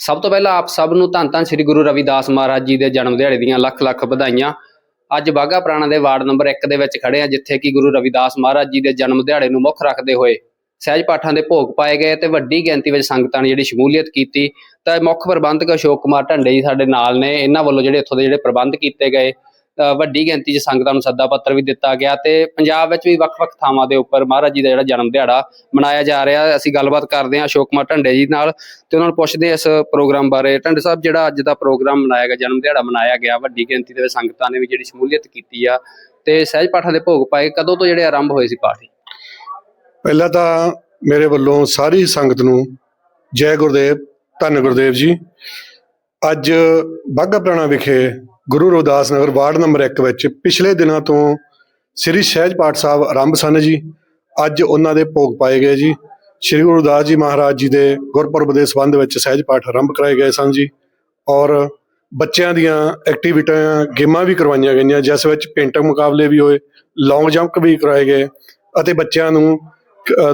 ਸਭ ਤੋਂ ਪਹਿਲਾਂ ਆਪ ਸਭ ਨੂੰ ਧੰਨ ਧੰਨ ਸ੍ਰੀ ਗੁਰੂ ਰਵਿਦਾਸ ਮਹਾਰਾਜ ਜੀ ਦੇ ਜਨਮ ਦਿਹਾੜੇ ਦੀਆਂ ਲੱਖ ਲੱਖ ਵਧਾਈਆਂ। ਅੱਜ ਬਾਗਾ ਪੁਰਾਣਾ ਦੇ ਵਾਰਡ ਨੰਬਰ 1 ਦੇ ਵਿੱਚ ਖੜੇ ਆ ਜਿੱਥੇ ਕਿ ਗੁਰੂ ਰਵਿਦਾਸ ਮਹਾਰਾਜ ਜੀ ਦੇ ਜਨਮ ਦਿਹਾੜੇ ਨੂੰ ਮੁੱਖ ਰੱਖਦੇ ਹੋਏ ਸਹਿਜ ਪਾਠਾਂ ਦੇ ਭੋਗ ਪਾਏ ਗਏ ਤੇ ਵੱਡੀ ਗਿਣਤੀ ਵਿੱਚ ਸੰਗਤਾਂ ਨੇ ਜਿਹੜੀ ਸ਼ਮੂਲੀਅਤ ਕੀਤੀ। ਤਾਂ ਮੁੱਖ ਪ੍ਰਬੰਧਕ ਅਸ਼ੋਕ ਕੁਮਾਰ ਢੰਡੇ ਜੀ ਸਾਡੇ ਨਾਲ ਨੇ। ਇਹਨਾਂ ਵੱਲੋਂ ਜਿਹੜੇ ਇੱਥੋਂ ਦੇ ਜਿਹੜੇ ਪ੍ਰਬੰਧ ਕੀਤੇ ਗਏ ਵੱਡੀ ਗਿਣਤੀ 'ਚ ਸੰਗਤਾਂ ਨੂੰ ਸੱਦਾ ਪੱਤਰ ਵੀ ਦਿੱਤਾ ਗਿਆ ਤੇ ਪੰਜਾਬ ਵਿੱਚ ਵੀ ਵੱਖ-ਵੱਖ ਥਾਵਾਂ ਦੇ ਉੱਪਰ ਮਹਾਰਾਜ ਜੀ ਦਾ ਜਿਹੜਾ ਜਨਮ ਦਿਹਾੜਾ ਮਨਾਇਆ ਜਾ ਰਿਹਾ, ਅਸੀਂ ਗੱਲਬਾਤ ਕਰਦੇ ਹਾਂ ਅਸ਼ੋਕ ਕੁਮਾਰ ਢੰਡੇ ਜੀ ਨਾਲ ਤੇ ਉਹਨਾਂ ਨੂੰ ਪੁੱਛਦੇ ਹਾਂ ਇਸ ਪ੍ਰੋਗਰਾਮ ਬਾਰੇ। ਢੰਡੇ ਸਾਹਿਬ, ਜਿਹੜਾ ਅੱਜ ਦਾ ਪ੍ਰੋਗਰਾਮ ਮਨਾਇਆ ਗਿਆ, ਜਨਮ ਦਿਹਾੜਾ ਮਨਾਇਆ ਗਿਆ, ਵੱਡੀ ਗਿਣਤੀ ਦੇ ਵਿੱਚ ਸੰਗਤਾਂ ਨੇ ਵੀ ਜਿਹੜੀ ਸ਼ਮੂਲੀਅਤ ਕੀਤੀ ਆ ਤੇ ਸਹਿਜ ਪਾਠਾਂ ਦੇ ਭੋਗ ਪਾਏ, ਕਦੋਂ ਤੋਂ ਜਿਹੜੇ ਆਰੰਭ ਹੋਏ ਸੀ ਪਾਠ? ਪਹਿਲਾਂ ਤਾਂ ਮੇਰੇ ਵੱਲੋਂ ਸਾਰੀ ਸੰਗਤ ਨੂੰ ਜੈ ਗੁਰਦੇਵ, ਧੰਨ ਗੁਰਦੇਵ ਜੀ। ਅੱਜ ਬਾਘਾ ਪੁਰਾਣਾ ਵਿਖੇ ਗੁਰੂ ਰਵਿਦਾਸ ਨਗਰ ਵਾਰਡ ਨੰਬਰ 1 ਵਿੱਚ ਪਿਛਲੇ ਦਿਨਾਂ ਤੋਂ ਸ੍ਰੀ ਸਹਿਜ ਪਾਠ ਸਾਹਿਬ ਆਰੰਭ ਸਨ ਜੀ। ਅੱਜ ਉਹਨਾਂ ਦੇ ਭੋਗ ਪਾਏ ਗਏ ਜੀ। ਸ੍ਰੀ ਗੁਰੂ ਰਵਿਦਾਸ ਜੀ ਮਹਾਰਾਜ ਜੀ ਦੇ ਗੁਰਪੁਰਬ ਦੇ ਸੰਬੰਧ ਵਿੱਚ ਸਹਿਜ ਪਾਠ ਆਰੰਭ ਕਰਾਏ ਗਏ ਸਨ ਜੀ। ਔਰ ਬੱਚਿਆਂ ਦੀਆਂ ਐਕਟੀਵਿਟੀਆਂ ਗੇਮਾਂ ਵੀ ਕਰਵਾਈਆਂ ਗਈਆਂ, ਜਿਸ ਵਿੱਚ ਪੇਂਟਿੰਗ ਮੁਕਾਬਲੇ ਵੀ ਹੋਏ ਲੌਂਗ ਜੰਪ ਵੀ ਕਰਾਏ ਗਏ ਅਤੇ ਬੱਚਿਆਂ ਨੂੰ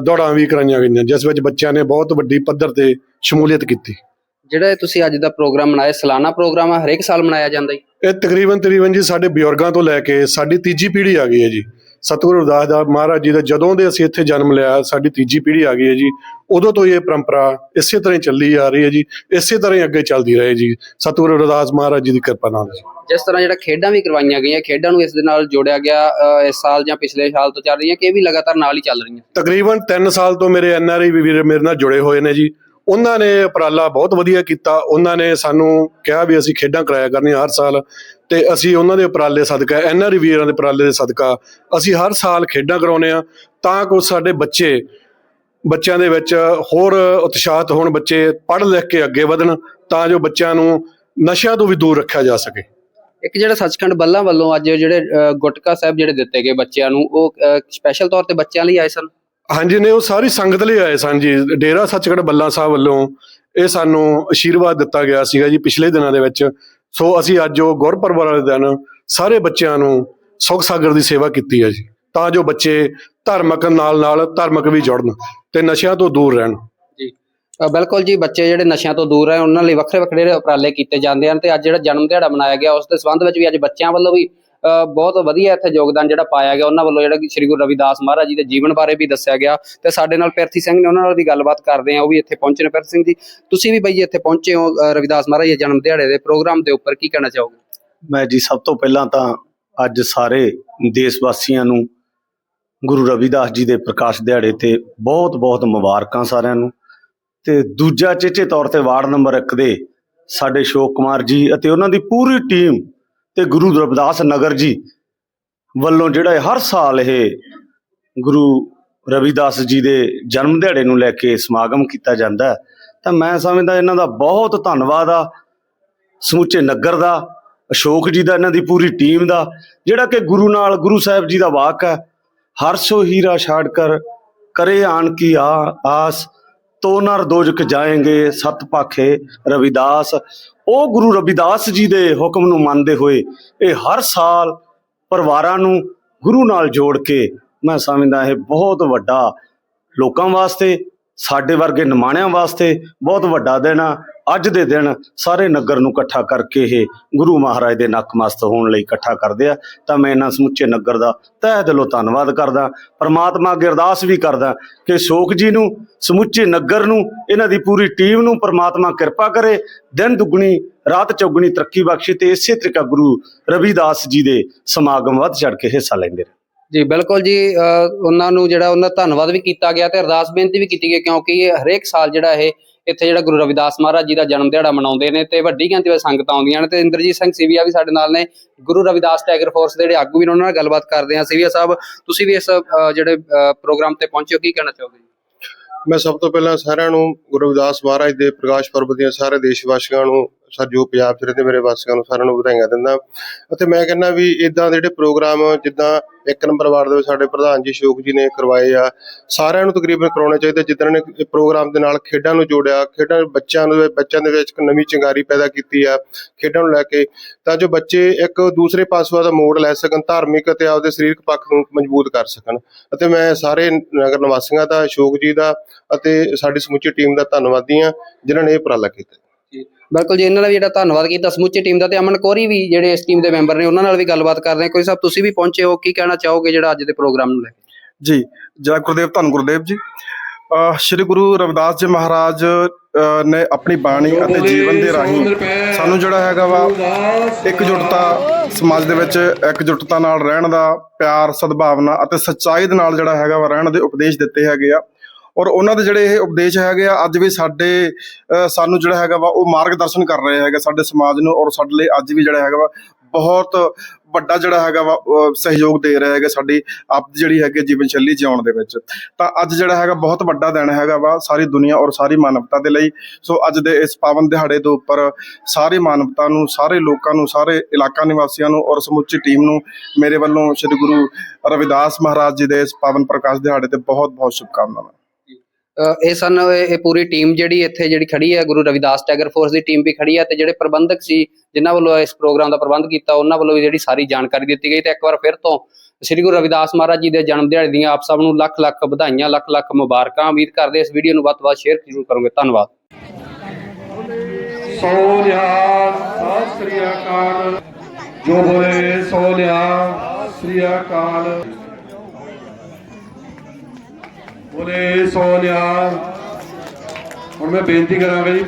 ਦੌੜਾਂ ਵੀ ਕਰਾਈਆਂ ਗਈਆਂ, ਜਿਸ ਵਿੱਚ ਬੱਚਿਆਂ ਨੇ ਬਹੁਤ ਵੱਡੀ ਪੱਧਰ ਤੇ ਸ਼ਮੂਲੀਅਤ ਕੀਤੀ। ਜਿਹੜਾ ਤੁਸੀਂ ਅੱਜ ਦਾ ਪ੍ਰੋਗਰਾਮ ਮਨਾਇਆ ਸਾਲਾਨਾ ਪ੍ਰੋਗਰਾਮ ਆ, ਹਰੇਕ ਸਾਲ ਮਨਾਇਆ ਜਾਂਦਾ ਜੀ? ਇਹ ਤਕਰੀਬਨ ਤਕਰੀਬਨ ਜੀ ਸਾਡੇ ਬਜ਼ੁਰਗਾਂ ਤੋਂ ਲੈ ਕੇ ਸਾਡੀ ਤੀਜੀ ਪੀੜ੍ਹੀ ਆ ਗਈ ਹੈ ਜੀ। ਸਤਿਗੁਰੂ ਰਵਿਦਾਸ ਦਾ ਮਹਾਰਾਜ ਜੀ ਦਾ ਜਦੋਂ ਦੇ ਅਸੀਂ ਇੱਥੇ ਜਨਮ ਲਿਆ ਸਾਡੀ ਤੀਜੀ ਪੀੜ੍ਹੀ ਆ ਗਈ ਹੈ ਜੀ। ਉਦੋਂ ਤੋਂ ਇਹ ਪਰੰਪਰਾ ਇਸੇ ਤਰ੍ਹਾਂ ਹੀ ਚੱਲੀ ਆ ਰਹੀ ਹੈ ਜੀ ਇਸੇ ਤਰ੍ਹਾਂ ਹੀ ਅੱਗੇ ਚੱਲਦੀ ਰਹੇ ਜੀ। ਸਤਿਗੁਰੂ ਰਵਿਦਾਸ ਮਹਾਰਾਜ ਜੀ ਦੀ ਕਿਰਪਾ ਨਾਲ ਜੀ। ਜਿਸ ਤਰ੍ਹਾਂ ਜਿਹੜਾ ਖੇਡਾਂ ਵੀ ਕਰਵਾਈਆਂ ਗਈਆਂ ਖੇਡਾਂ ਨੂੰ ਇਸ ਦੇ ਨਾਲ ਜੋੜਿਆ ਗਿਆ ਅ, ਇਸ ਸਾਲ ਜਾਂ ਪਿਛਲੇ ਸਾਲ ਤੋਂ ਚੱਲ ਰਹੀਆਂ ਕਿ ਇਹ ਵੀ ਲਗਾਤਾਰ ਨਾਲ ਹੀ ਚੱਲ ਰਹੀਆਂ? ਤਕਰੀਬਨ 3 ਸਾਲ ਤੋਂ ਮੇਰੇ ਐਨਆਰਆਈ ਵੀਰ ਮੇਰੇ ਨਾਲ ਜੁੜੇ ਹੋਏ ਨੇ ਜੀ। ਉਹਨਾਂ ਨੇ ਉਪਰਾਲਾ ਬਹੁਤ ਵਧੀਆ ਕੀਤਾ। ਉਹਨਾਂ ਨੇ ਸਾਨੂੰ ਕਿਹਾ ਵੀ ਅਸੀਂ ਖੇਡਾਂ ਕਰਾਇਆ ਕਰਨੀਆਂ ਹਰ ਸਾਲ ਤੇ ਅਸੀਂ ਉਹਨਾਂ ਦੇ ਉਪਰਾਲੇ ਸਦਕਾ ਐਨਆਰਆਈ ਵੀਰਾਂ ਦੇ ਉਪਰਾਲੇ ਦੇ ਸਦਕਾ ਅਸੀਂ ਹਰ ਸਾਲ ਖੇਡਾਂ ਕਰਾਉਨੇ ਆ ਤਾਂ ਕਿ ਸਾਡੇ ਬੱਚੇ, ਬੱਚਿਆਂ ਦੇ ਵਿੱਚ ਹੋਰ ਉਤਸ਼ਾਹਤ ਹੋਣ, ਬੱਚੇ ਪੜ੍ਹ ਲਿਖ ਕੇ ਅੱਗੇ ਵਧਣ ਤਾਂ ਜੋ ਬੱਚਿਆਂ ਨੂੰ ਨਸ਼ਿਆਂ ਤੋਂ ਵੀ ਦੂਰ ਰੱਖਿਆ ਜਾ ਸਕੇ। ਇੱਕ ਜਿਹੜਾ ਸੱਚਖੰਡ ਬੱਲਾਂ ਵੱਲੋਂ ਅੱਜ ਜਿਹੜੇ ਗੁਟਕਾ ਸਾਹਿਬ ਜਿਹੜੇ ਦਿੱਤੇ ਗਏ ਬੱਚਿਆਂ ਨੂੰ, ਉਹ ਸਪੈਸ਼ਲ ਤੌਰ ਤੇ ਬੱਚਿਆਂ ਲਈ ਆਏ ਸਨ? ਹਾਂਜੀ ਨੇ ਉਹ ਸਾਰੀ ਸੰਗਤ ਲਈ ਆਏ ਸਨ ਜੀ। ਡੇਰਾ ਸੱਚਖੰਡ ਬੱਲਾ ਸਾਹਿਬ ਵੱਲੋਂ ਇਹ ਸਾਨੂੰ ਅਸ਼ੀਰਵਾਦ ਦਿੱਤਾ ਗਿਆ ਸੀਗਾ ਜੀ ਪਿਛਲੇ ਦਿਨਾਂ ਦੇ ਵਿੱਚ। ਸੋ ਅਸੀਂ ਅੱਜ ਉਹ ਗੁਰਪੁਰਬ ਵਾਲੇ ਦਿਨ ਸਾਰੇ ਬੱਚਿਆਂ ਨੂੰ ਸੁਖ ਸਾਗਰ ਦੀ ਸੇਵਾ ਕੀਤੀ ਹੈ ਜੀ। ਤਾਂ ਜੋ ਬੱਚੇ ਧਾਰਮਿਕ ਨਾਲ ਨਾਲ ਧਾਰਮਿਕ ਵੀ ਜੁੜਨ ਤੇ ਨਸ਼ਿਆਂ ਤੋਂ ਦੂਰ ਰਹਿਣ। ਜੀ। ਬਿਲਕੁਲ ਜੀ, ਬੱਚੇ ਜਿਹੜੇ ਨਸ਼ਿਆਂ ਤੋਂ ਦੂਰ ਹੈ ਉਹਨਾਂ ਲਈ ਵੱਖਰੇ ਵੱਖਰੇ ਉਪਰਾਲੇ ਕੀਤੇ ਜਾਂਦੇ ਹਨ ਤੇ ਅੱਜ ਜਿਹੜਾ ਜਨਮ ਦਿਹਾੜਾ ਮਨਾਇਆ ਗਿਆ, ਉਸ ਦੇ ਸੰਬੰਧ ਵਿੱਚ ਵੀ ਅੱਜ ਬੱਚਿਆਂ ਵੱਲੋਂ ਵੀ ਬਹੁਤ ਵਧੀਆ ਇੱਥੇ ਯੋਗਦਾਨ ਜਿਹੜਾ ਪਾਇਆ ਗਿਆ। ਉਹਨਾਂ ਵੱਲੋਂ ਜਿਹੜਾ ਕਿ ਸ੍ਰੀ ਗੁਰੂ ਰਵਿਦਾਸ ਮਹਾਰਾਜ ਜੀ ਦੇ ਜੀਵਨ ਬਾਰੇ ਵੀ ਦੱਸਿਆ ਗਿਆ। ਤੇ ਸਾਡੇ ਨਾਲ ਪਿਰਥੀ ਸਿੰਘ ਨੇ ਉਹਨਾਂ ਨਾਲ ਵੀ ਗੱਲਬਾਤ ਕਰਦੇ ਆ ਉਹ ਵੀ ਇੱਥੇ ਪਹੁੰਚੇ ਨੇ ਪਿਰਥੀ ਸਿੰਘ ਜੀ। ਤੁਸੀਂ ਵੀ ਬਈ ਇੱਥੇ ਪਹੁੰਚੇ ਹੋ ਰਵਿਦਾਸ ਮਹਾਰਾਜ ਦੇ ਜਨਮ ਦਿਹਾੜੇ ਦੇ ਪ੍ਰੋਗਰਾਮ ਦੇ ਉੱਪਰ। ਕੀ ਕਹਿਣਾ ਚਾਹੋਗੇ? ਮੈਂ ਜੀ ਸਭ ਤੋਂ ਪਹਿਲਾਂ ਤਾਂ ਅੱਜ ਸਾਰੇ ਦੇਸ਼ ਵਾਸੀਆਂ ਨੂੰ ਗੁਰੂ ਰਵਿਦਾਸ ਜੀ ਦੇ ਪ੍ਰਕਾਸ਼ ਦਿਹਾੜੇ ਤੇ ਬਹੁਤ-ਬਹੁਤ ਮੁਬਾਰਕਾਂ ਸਾਰਿਆਂ ਨੂੰ। ਤੇ ਦੂਜਾ ਚੇਚੇ ਤੌਰ ਤੇ ਵਾਰਡ ਨੰਬਰ 1 ਦੇ ਸਾਡੇ ਸ਼ੋਕ ਕੁਮਾਰ ਜੀ ਅਤੇ ਉਹਨਾਂ ਦੀ ਪੂਰੀ ਟੀਮ ਤੇ ਗੁਰੂ ਰਵਿਦਾਸ ਨਗਰ ਜੀ ਵੱਲੋਂ ਜਿਹੜਾ ਹਰ ਸਾਲ ਇਹ ਗੁਰੂ ਰਵਿਦਾਸ ਜੀ ਦੇ ਜਨਮ ਦਿਹਾੜੇ ਨੂੰ ਲੈ ਕੇ ਸਮਾਗਮ ਕੀਤਾ ਜਾਂਦਾ ਹੈ, ਤਾਂ ਮੈਂ ਸਮਝਦਾ ਇਹਨਾਂ ਦਾ ਬਹੁਤ ਧੰਨਵਾਦ ਆ। ਸਮੁੱਚੇ ਨਗਰ ਦਾ ਅਸ਼ੋਕ ਜੀ ਦਾ ਇਹਨਾਂ ਦੀ ਪੂਰੀ ਟੀਮ ਦਾ ਜਿਹੜਾ ਕਿ ਗੁਰੂ ਨਾਲ ਗੁਰੂ ਸਾਹਿਬ ਜੀ ਦਾ ਵਾਕ ਹੈ। ਹਰਸ਼ੋ ਹੀਰਾ ਛਾੜ ਕਰੇ ਆਣ ਕੀ ਆ ਆਸ। ਤੋ ਨਰ ਦੋਜਕ ਜਾਏਂਗੇ ਸਤ ਪਾਖੇ ਰਵਿਦਾਸ। ਉਹ ਗੁਰੂ ਰਵਿਦਾਸ ਜੀ ਦੇ ਹੁਕਮ ਨੂੰ ਮੰਨਦੇ ਹੋਏ ਇਹ ਹਰ ਸਾਲ ਪਰਿਵਾਰਾਂ ਨੂੰ ਗੁਰੂ ਨਾਲ ਜੋੜ ਕੇ ਮੈਂ ਸਮਝਦਾ ਇਹ ਬਹੁਤ ਵੱਡਾ ਲੋਕਾਂ ਵਾਸਤੇ, ਸਾਡੇ ਵਰਗੇ ਨਿਮਾਣਿਆਂ ਵਾਸਤੇ ਬਹੁਤ ਵੱਡਾ ਦਿਨ ਆ। ਅੱਜ ਦੇ ਦਿਨ ਸਾਰੇ ਨਗਰ ਨੂੰ ਇਕੱਠਾ ਕਰਕੇ ਇਹ ਗੁਰੂ ਮਹਾਰਾਜ ਦੇ ਨਕਮਸਤ ਹੋਣ ਲਈ ਇਕੱਠਾ ਕਰਦੇ ਆ, ਤਾਂ ਮੈਂ ਇਹਨਾਂ ਸਮੁੱਚੇ ਨਗਰ ਦਾ ਤਹਿ ਦਿਲੋਂ ਧੰਨਵਾਦ ਕਰਦਾ, ਪ੍ਰਮਾਤਮਾ ਅੱਗੇ ਅਰਦਾਸ ਵੀ ਕਰਦਾ ਕਿ ਸ਼ੋਕ ਜੀ ਨੂੰ, ਸਮੁੱਚੇ ਨਗਰ ਨੂੰ, ਇਹਨਾਂ ਦੀ ਪੂਰੀ ਟੀਮ ਨੂੰ ਪ੍ਰਮਾਤਮਾ ਕਿਰਪਾ ਕਰੇ, ਦਿਨ ਦੁੱਗਣੀ, ਰਾਤ ਚੌਗਣੀ ਤਰੱਕੀ ਬਖਸ਼ੇ ਤੇ ਇਸੇ ਤਰੀਕਾ ਗੁਰੂ ਰਵੀਦਾਸ ਜੀ ਦੇ ਸਮਾਗਮ ਵੱਧ ਚੜ ਕੇ ਹਿੱਸਾ ਲੈਂਦੇ ਰਹੇ ਜੀ, ਬਿਲਕੁਲ ਜੀ ਉਹਨਾਂ ਨੂੰ ਜਿਹੜਾ ਉਹਨਾਂ ਦਾ ਧੰਨਵਾਦ ਵੀ ਕੀਤਾ ਗਿਆ ਤੇ ਅਰਦਾਸ ਬੇਨਤੀ ਵੀ ਕੀਤੀ ਗਈ ਕਿਉਂਕਿ ਇਹ ਹਰੇਕ ਸਾਲ ਜਿਹੜਾ ਇਹ ਇੱਥੇ ਜਿਹੜਾ ਗੁਰੂ ਰਵਿਦਾਸ ਮਹਾਰਾਜ ਜੀ ਦਾ ਜਨਮ ਦਿਹਾੜਾ ਮਨਾਉਂਦੇ ਨੇ ਤੇ ਵੱਡੀ ਗਿਣਤੀ ਵਿੱਚ ਸੰਗਤਾਂ ਆਉਂਦੀਆਂ ਨੇ ਤੇ ਇੰਦਰਜੀਤ ਸਿੰਘ ਸੀਵੀਆ ਵੀ ਸਾਡੇ ਨਾਲ ਨੇ, ਗੁਰੂ ਰਵਿਦਾਸ ਟਾਈਗਰ ਫੋਰਸ ਦੇ ਜਿਹੜੇ ਆਗੂ ਵੀ ਨੇ, ਉਹਨਾਂ ਨਾਲ ਗੱਲਬਾਤ ਕਰਦੇ ਹਾਂ। ਸਿਵੀਆ ਸਾਹਿਬ, ਤੁਸੀਂ ਵੀ ਇਸ ਜਿਹੜੇ ਪ੍ਰੋਗਰਾਮ ਤੇ ਪਹੁੰਚੇ ਹੋ, ਕੀ ਕਹਿਣਾ ਚਾਹੋਗੇ? ਮੈਂ ਸਭ ਤੋਂ ਪਹਿਲਾਂ ਸਾਰਿਆਂ ਨੂੰ ਗੁਰੂ ਰਵਿਦਾਸ ਮਹਾਰਾਜ ਦੇ ਪ੍ਰਕਾਸ਼ ਪੁਰਬ ਦੀਆਂ ਸਾਰੇ ਦੇਸ਼ ਵਾਸੀਆਂ ਨੂੰ ਸਰ, ਜੋ ਪੰਜਾਬ 'ਚ ਰਹਿੰਦੇ ਮੇਰੇ ਵਾਸੀਆਂ ਨੂੰ ਸਾਰਿਆਂ ਨੂੰ ਵਧਾਈਆਂ ਦਿੰਦਾ। ਅਤੇ ਮੈਂ ਕਹਿੰਦਾ ਵੀ ਇਦਾਂ ਦੇ ਜਿਹੜੇ ਪ੍ਰੋਗਰਾਮ ਜਿੱਦਾਂ ਇੱਕ ਨੰਬਰ ਵਾਰਡ ਦੇ ਸਾਡੇ ਪ੍ਰਧਾਨ ਜੀ ਸ਼ੋਕ ਜੀ ਨੇ ਕਰਵਾਏ ਆ, ਸਾਰਿਆਂ ਨੂੰ ਤਕਰੀਬਨ ਕਰਾਉਣੇ ਚਾਹੀਦੇ। ਜਿੱਦਾਂ ਨੇ ਇਹ ਪ੍ਰੋਗਰਾਮ ਦੇ ਨਾਲ ਖੇਡਾਂ ਨੂੰ ਜੋੜਿਆ, ਖੇਡਾਂ ਬੱਚਿਆਂ ਨੂੰ, ਬੱਚਿਆਂ ਦੇ ਵਿੱਚ ਇੱਕ ਨਵੀਂ ਚਿੰਗਾਰੀ ਪੈਦਾ ਕੀਤੀ ਆ ਖੇਡਾਂ ਨੂੰ ਲੈ ਕੇ। ਤਾਂ ਜੋ ਬੱਚੇ ਇੱਕ ਦੂਸਰੇ ਪਾਸੋਂ ਦਾ ਮੋੜ ਲੈ ਸਕਣ, ਧਾਰਮਿਕ ਅਤੇ ਆਪਦੇ ਸਰੀਰਕ ਪੱਖ ਨੂੰ ਮਜ਼ਬੂਤ ਕਰ ਸਕਣ। ਅਤੇ ਮੈਂ ਸਾਰੇ ਨਗਰ ਨਿਵਾਸੀਆਂ ਦਾ, ਅਸ਼ੋਕ ਜੀ ਦਾ ਅਤੇ ਸਾਡੀ ਸਮੁੱਚੀ ਟੀਮ ਦਾ ਧੰਨਵਾਦੀ ਹਾਂ, ਜਿਨ੍ਹਾਂ ਨੇ ਇਹ ਉਪਰਾਲਾ ਕੀਤਾ। ਬਿਲਕੁਲ ਜੀ ਇਹਨਾਂ ਦਾ ਵੀ ਜਿਹੜਾ ਧੰਨਵਾਦ ਕੀਤਾ ਸਮੁੱਚੀ ਟੀਮ ਦਾ ਤੇ ਅਮਨ ਕੋਰੀ ਵੀ ਜਿਹੜੇ ਇਸ ਟੀਮ ਦੇ ਮੈਂਬਰ ਨੇ ਉਹਨਾਂ ਨਾਲ ਵੀ ਗੱਲਬਾਤ ਕਰਦੇ ਹਾਂ। ਕੋਈ ਸਾਹਿਬ ਤੁਸੀਂ ਵੀ ਪਹੁੰਚੇ ਹੋ ਕੀ ਕਹਿਣਾ ਚਾਹੋਗੇ ਜਿਹੜਾ ਅੱਜ ਦੇ ਪ੍ਰੋਗਰਾਮ ਨੂੰ ਲੈ ਕੇ? ਜੀ ਜੈ ਗੁਰਦੇਵ ਧੰਨ ਗੁਰਦੇਵ ਜੀ। ਸ੍ਰੀ ਗੁਰੂ ਰਵਿਦਾਸ ਜੀ ਮਹਾਰਾਜ ਨੇ ਆਪਣੀ ਬਾਣੀ ਅਤੇ ਜੀਵਨ ਦੇ ਰਾਹੀਂ ਸਾਨੂੰ ਜਿਹੜਾ ਹੈਗਾ ਵਾ ਇਕਜੁੱਟਤਾ ਸਮਾਜ ਦੇ ਵਿੱਚ ਇਕਜੁੱਟਤਾ ਨਾਲ ਰਹਿਣ ਦਾ ਪਿਆਰ ਸਦਭਾਵਨਾ ਅਤੇ ਸੱਚਾਈ ਦੇ ਨਾਲ ਜਿਹੜਾ ਹੈਗਾ ਵਾ ਰਹਿਣ ਦੇ ਉਪਦੇਸ਼ ਦਿੱਤੇ ਹੈਗੇ ਆ। ਔਰ ਉਹਨਾਂ ਦੇ ਜਿਹੜੇ ਇਹ ਉਪਦੇਸ਼ ਹੈਗੇ ਆ, ਅੱਜ ਵੀ ਸਾਡੇ ਸਾਨੂੰ ਜਿਹੜਾ ਹੈਗਾ ਵਾ, ਉਹ ਮਾਰਗਦਰਸ਼ਨ ਕਰ ਰਹੇ ਹੈਗੇ ਸਾਡੇ ਸਮਾਜ ਨੂੰ ਔਰ ਸਾਡੇ ਲਈ ਅੱਜ ਵੀ ਜਿਹੜਾ ਹੈਗਾ ਵਾ, ਬਹੁਤ ਵੱਡਾ ਜਿਹੜਾ ਹੈਗਾ ਵਾ ਸਹਿਯੋਗ ਦੇ ਰਿਹਾ ਹੈਗਾ ਸਾਡੀ ਆਪ ਜਿਹੜੀ ਹੈਗੀ ਜੀਵਨ ਸ਼ੈਲੀ ਜਿਉਣ ਦੇ ਵਿੱਚ। ਤਾਂ ਅੱਜ ਜਿਹੜਾ ਹੈਗਾ ਬਹੁਤ ਵੱਡਾ ਦਿਨ ਹੈਗਾ ਵਾ ਸਾਰੀ ਦੁਨੀਆ ਔਰ ਸਾਰੀ ਮਾਨਵਤਾ ਦੇ ਲਈ। ਸੋ ਅੱਜ ਦੇ ਇਸ ਪਾਵਨ ਦਿਹਾੜੇ ਦੇ ਉੱਪਰ ਸਾਰੀ ਮਾਨਵਤਾ ਨੂੰ, ਸਾਰੇ ਲੋਕਾਂ ਨੂੰ, ਸਾਰੇ ਇਲਾਕਾ ਨਿਵਾਸੀਆਂ ਨੂੰ ਔਰ ਸਮੁੱਚੀ ਟੀਮ ਨੂੰ ਮੇਰੇ ਵੱਲੋਂ ਸ੍ਰੀ ਗੁਰੂ ਰਵਿਦਾਸ ਮਹਾਰਾਜ ਜੀ ਦੇ ਇਸ ਪਾਵਨ ਪ੍ਰਕਾਸ਼ ਦਿਹਾੜੇ ਤੇ ਬਹੁਤ ਬਹੁਤ ਸ਼ੁਭਕਾਮਨਾਵਾਂ। ਇਹ ਸਨ, ਇਹ ਪੂਰੀ ਟੀਮ ਜਿਹੜੀ ਇੱਥੇ ਜਿਹੜੀ ਖੜੀ ਹੈ, ਗੁਰੂ ਰਵਿਦਾਸ ਟੈਗਰ ਫੋਰਸ ਦੀ ਟੀਮ ਵੀ ਖੜੀ ਹੈ ਤੇ ਜਿਹੜੇ ਪ੍ਰਬੰਧਕ ਸੀ, ਜਿਨ੍ਹਾਂ ਵੱਲੋਂ ਇਸ ਪ੍ਰੋਗਰਾਮ ਦਾ ਪ੍ਰਬੰਧ ਕੀਤਾ, ਉਹਨਾਂ ਵੱਲੋਂ ਵੀ ਜਿਹੜੀ ਸਾਰੀ ਜਾਣਕਾਰੀ ਦਿੱਤੀ ਗਈ ਤੇ ਇੱਕ ਵਾਰ ਫਿਰ ਤੋਂ ਸ੍ਰੀ ਗੁਰੂ ਰਵਿਦਾਸ ਮਹਾਰਾਜ ਜੀ ਦੇ ਜਨਮ ਦਿਹਾੜੇ ਦੀਆਂ ਆਪ ਸਭ ਨੂੰ ਲੱਖ ਲੱਖ ਵਧਾਈਆਂ, ਲੱਖ ਲੱਖ ਮੁਬਾਰਕਾਂ। ਉਮੀਦ ਕਰਦੇ ਇਸ ਵੀਡੀਓ ਨੂੰ ਵੱਧ ਵੱਧ ਸ਼ੇਅਰ ਜ਼ਰੂਰ ਕਰੋਗੇ। ਧੰਨਵਾਦ। ਸੋਨਿਆ ਸਤਿ ਸ੍ਰੀ ਅਕਾਲ। ਜੋ ਬੋਲੇ ਸੋਨਿਆ ਸ੍ਰੀ ਅਕਾਲ। ਬੋਲੇ ਸੋਨਿਆ ਹੁਣ ਮੈਂ ਬੇਨਤੀ ਕਰਾਂਗਾ ਜੀ।